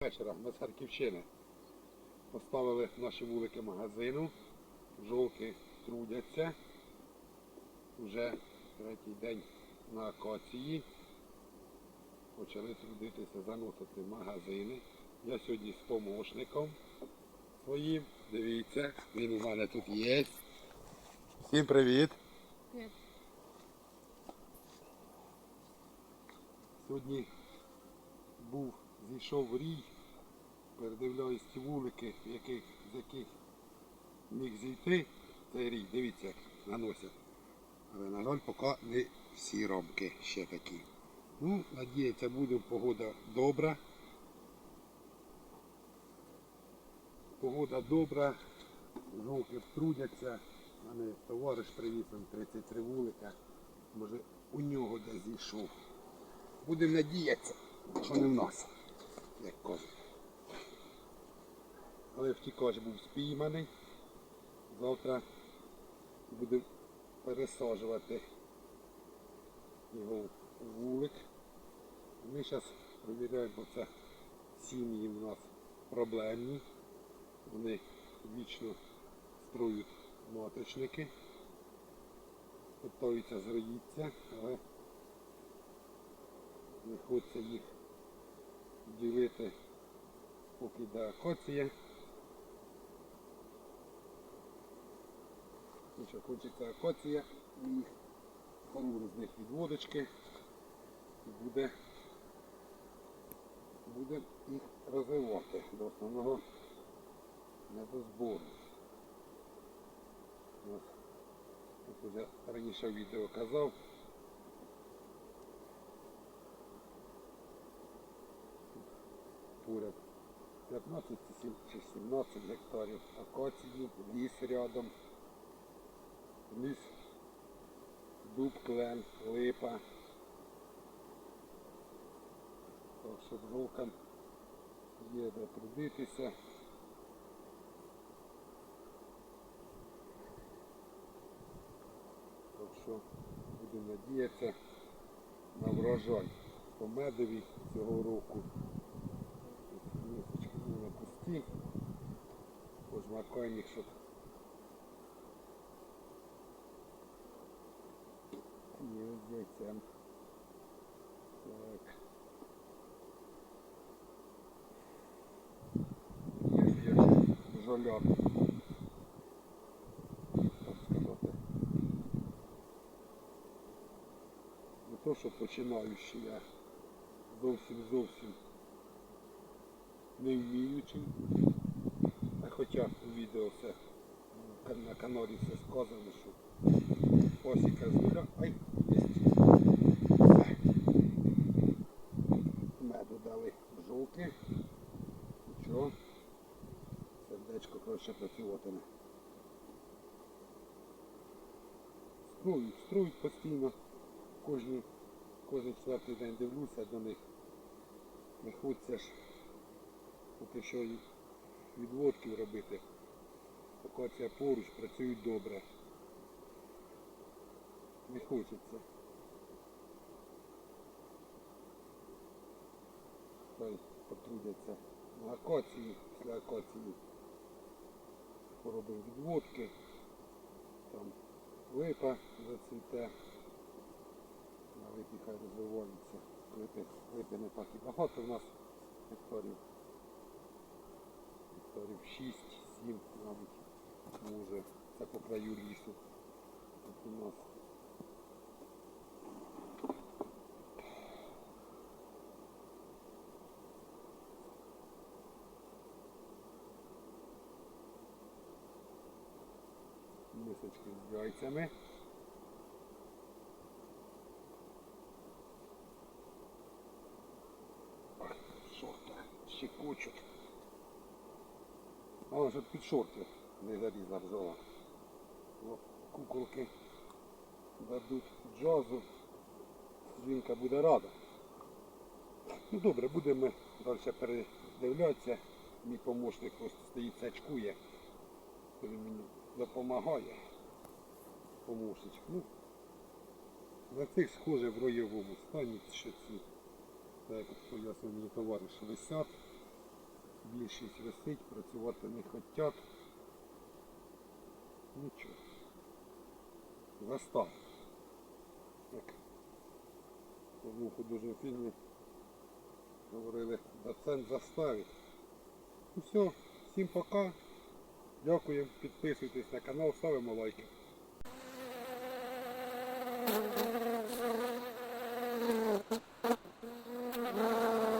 Вечора ми з Харківщини поставили наші вулики магазину. Жовки трудяться. Вже третій день на акації. Почали трудитися, заносити магазини. Я сьогодні з помощником своїм. Дивіться, він у мене тут є. Всім привіт! Сьогодні був, зійшов рій, передивляюсь ті вулики, яких, з яких міг зійти цей рій. Дивіться, наносять. Але, на жаль, поки не всі ромки ще такі. Ну, надіється, буде погода добра. Погода добра, жовки трудяться. У мене товариш привіз 33 вулика. Може у нього десь зійшов. Будемо надіятися, що не в нас, як кажуть. Але втікач був спійманий. Завтра будемо пересаджувати його вулик. Ми зараз перевіряємо, бо це сім'ї в нас проблемні. Вони вічно строють маточники, питаються зроїться, але не хочеться їх ділити, поки акація. Ну хочеться акація і їх пару з них від і буде, буде їх розвивати до основного недозбору. Ось, Як вже раніше відео казав, поряд 15 чи 17 гектарів акації, ліс рядом, ліс, дуб, клен, липа. Так що бджолкам є де трудитися. Так що будемо надіятися на врожай по медові цього року. Пожмакайник, щоб є з яйцем. Так. Є, є жоляк. Так сказати. Не то, що починаючий, а зовсім зовсім не вміючий. А хоча у відео все на каналі все сказано, що посіка з нуля. Ай. Меду дали бджолки. Нічого. Сердечко коротше працюватиме. Струють, струють постійно. Кожні, кожен четвертий день дивлюся до них. Не ж поки що і відводків робити. Акація поруч, працюють добре. Не хочеться. Хай потрудяться на акації, після акації поробив відводки. Там липа зацвіте. На липі хай розвиваються. Липи, липи не так і багато в нас гектарів. Гектарів 6-7, мабуть, може. Це по краю лісу. Тут у нас мисочки з яйцями. Шорти щекочуть. А от під шорти не залізла бджола. Куколки дадуть джазу. Жінка буде рада. Ну добре, будемо далі передивлятися. Мій помощник ось стоїть сачкує. Він мені допомагає. Помощничок. Ну, На цих схоже в роєвому стані ще ці. Так, як пояснив мені товариш, висять. Більшість висить, працювати не хочуть. Нічого. Застав. Як в одному художньому фільмі говорили, доцент заставить. Ну все, всім пока. Дякую, підписуйтесь на канал, ставимо лайки.